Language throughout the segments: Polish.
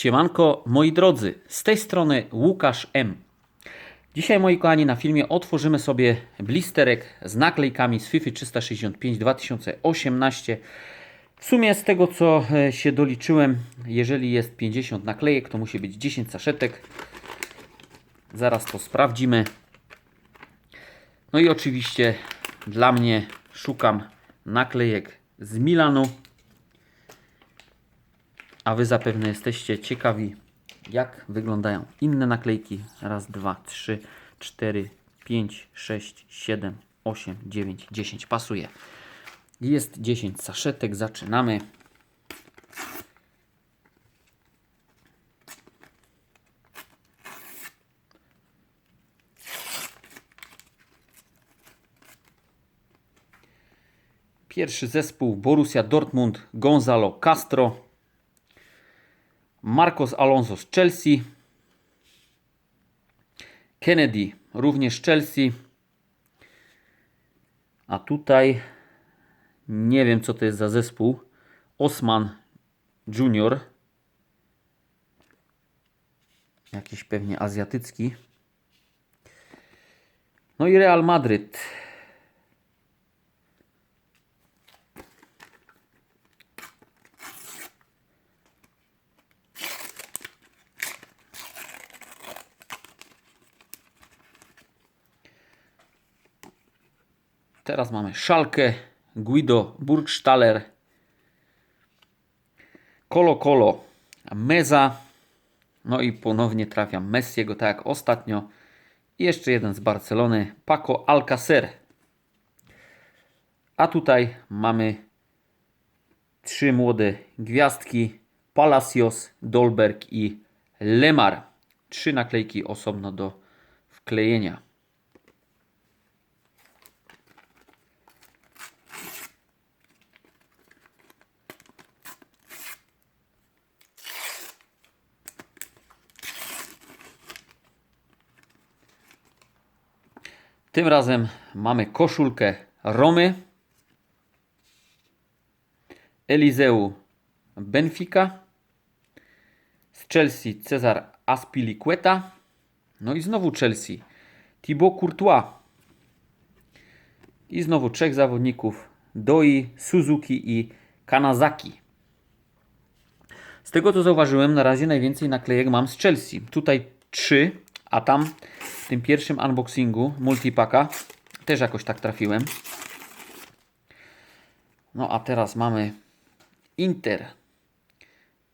Siemanko, moi drodzy, z tej strony Łukasz M. Dzisiaj, moi kochani, na filmie otworzymy sobie blisterek z naklejkami z FIFA 365 2018. W sumie z tego, co e, się doliczyłem, jeżeli jest 50 naklejek, to musi być 10 saszetek. Zaraz to sprawdzimy. No i oczywiście dla mnie szukam naklejek z Milanu. A Wy zapewne jesteście ciekawi, jak wyglądają inne naklejki. Raz, dwa, trzy, cztery, pięć, sześć, siedem, osiem, dziewięć, dziesięć. Pasuje. Jest 10 saszetek. Zaczynamy. Pierwszy zespół Borussia Dortmund, Gonzalo Castro. Marcos Alonso z Chelsea. Kennedy również z Chelsea. A tutaj nie wiem co to jest za zespół. Osman Junior. Jakiś pewnie azjatycki. No i Real Madryt. Teraz mamy Szalkę, Guido Burgstaller, Colo Colo, Meza. No i ponownie trafiam Messiego, tak jak ostatnio. I jeszcze jeden z Barcelony, Paco Alcacer. A tutaj mamy trzy młode gwiazdki, Palacios, Dolberg i Lemar. Trzy naklejki osobno do wklejenia. Tym razem mamy koszulkę Romy, Elizeu Benfica, z Chelsea Cezar Aspilicueta, no i znowu Chelsea Thibaut Courtois i znowu trzech zawodników Doi, Suzuki i Kanazaki. Z tego co zauważyłem, na razie najwięcej naklejek mam z Chelsea. Tutaj trzy, a tam tym pierwszym unboxingu multipaka też jakoś tak trafiłem. No a teraz mamy Inter,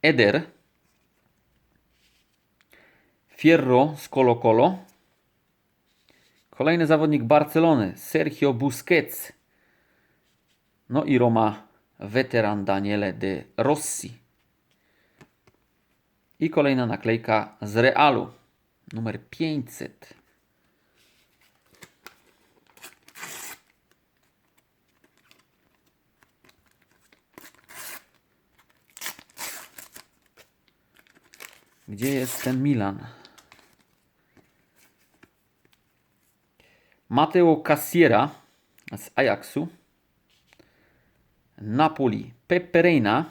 Eder, Fierro z Colo Colo, kolejny zawodnik Barcelony, Sergio Busquets, no i Roma, weteran Daniele de Rossi. I kolejna naklejka z Realu, numer 500. Gdzie jest ten Milan? Mateo Cassiera z Ajaxu. Napoli Peperena.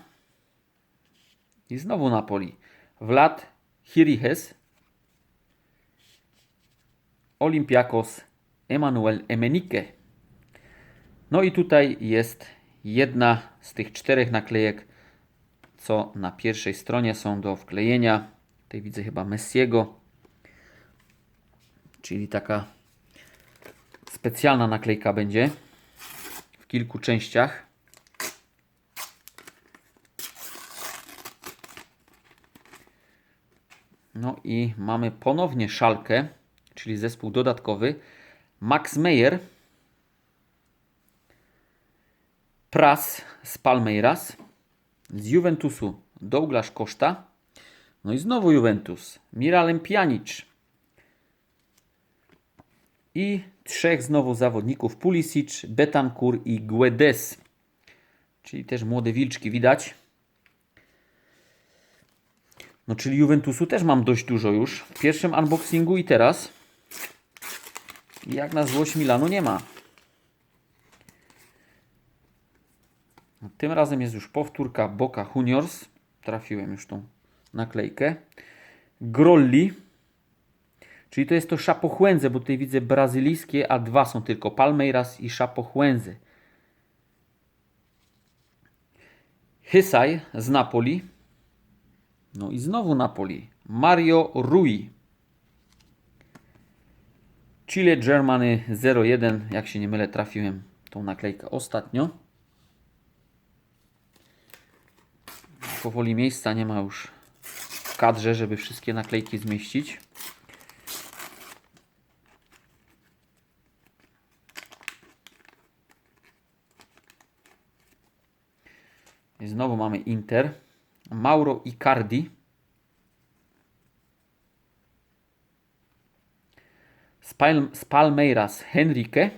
I znowu Napoli. Vlad Hirihes. Olympiakos Emanuel Emenike. No i tutaj jest jedna z tych czterech naklejek, co na pierwszej stronie są do wklejenia. Tutaj widzę chyba Messiego, czyli taka specjalna naklejka będzie w kilku częściach. No i mamy ponownie szalkę, czyli zespół dodatkowy. Max Meyer, Pras z Palmeiras, z Juventusu Douglas Costa, no i znowu Juventus, Miralem Pjanic i trzech znowu zawodników Pulisic, Betancourt i Guedes, czyli też młode wilczki widać. No czyli Juventusu też mam dość dużo już w pierwszym unboxingu i teraz. Jak na złość Milanu nie ma. Tym razem jest już powtórka Boca Juniors. Trafiłem już tą naklejkę. Grolli, czyli to jest to Chapochłędze, bo tutaj widzę brazylijskie, a dwa są tylko Palmeiras i Chapochłędze. Hysaj z Napoli. No i znowu Napoli. Mario Rui. Chile Germany 01. Jak się nie mylę, trafiłem tą naklejkę ostatnio. Powoli miejsca nie ma już kadrze, żeby wszystkie naklejki zmieścić. I znowu mamy Inter. Mauro Icardi. Z Palmeiras Henrique.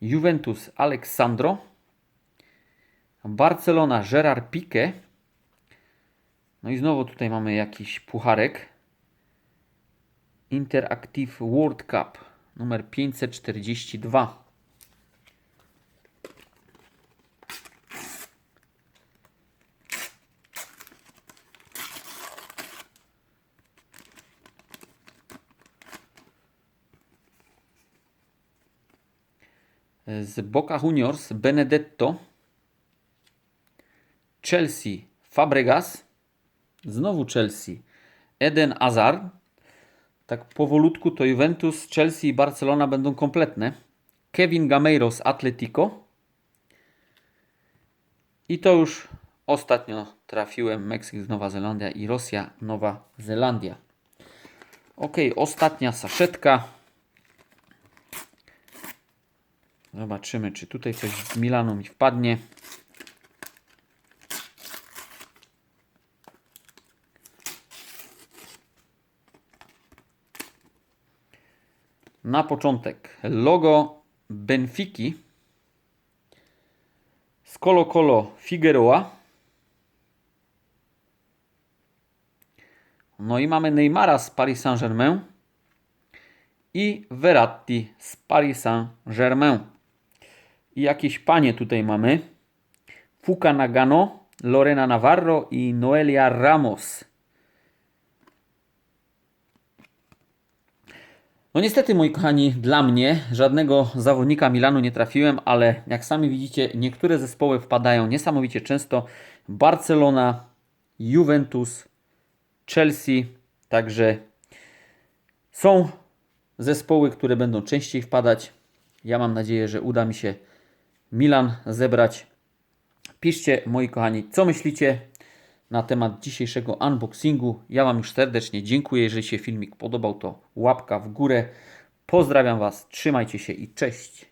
Juventus Alexandro. Barcelona Gerard Piqué. No i znowu tutaj mamy jakiś pucharek. Interactive World Cup numer 542. z Boca Juniors Benedetto, Chelsea Fabregas, znowu Chelsea Eden Hazard. Tak powolutku to Juventus, Chelsea i Barcelona będą kompletne. Kevin Gameiro z Atletico. I to już ostatnio trafiłem Meksyk, Nowa Zelandia i Rosja, Nowa Zelandia. Ok, ostatnia saszetka. Zobaczymy, czy tutaj coś z Milanu mi wpadnie. Na początek logo Benfiki z Colo Colo Figueroa. No i mamy Neymara z Paris Saint-Germain i Verratti z Paris Saint-Germain. I jakieś panie tutaj mamy. Fuka Nagano, Lorena Navarro i Noelia Ramos. No niestety, moi kochani, dla mnie żadnego zawodnika Milanu nie trafiłem, ale jak sami widzicie, niektóre zespoły wpadają niesamowicie często. Barcelona, Juventus, Chelsea, także są zespoły, które będą częściej wpadać. Ja mam nadzieję, że uda mi się Milan zebrać. Piszcie, moi kochani, co myślicie na temat dzisiejszego unboxingu. Ja Wam już serdecznie dziękuję. Jeżeli się filmik podobał, to łapka w górę. Pozdrawiam Was, trzymajcie się i cześć.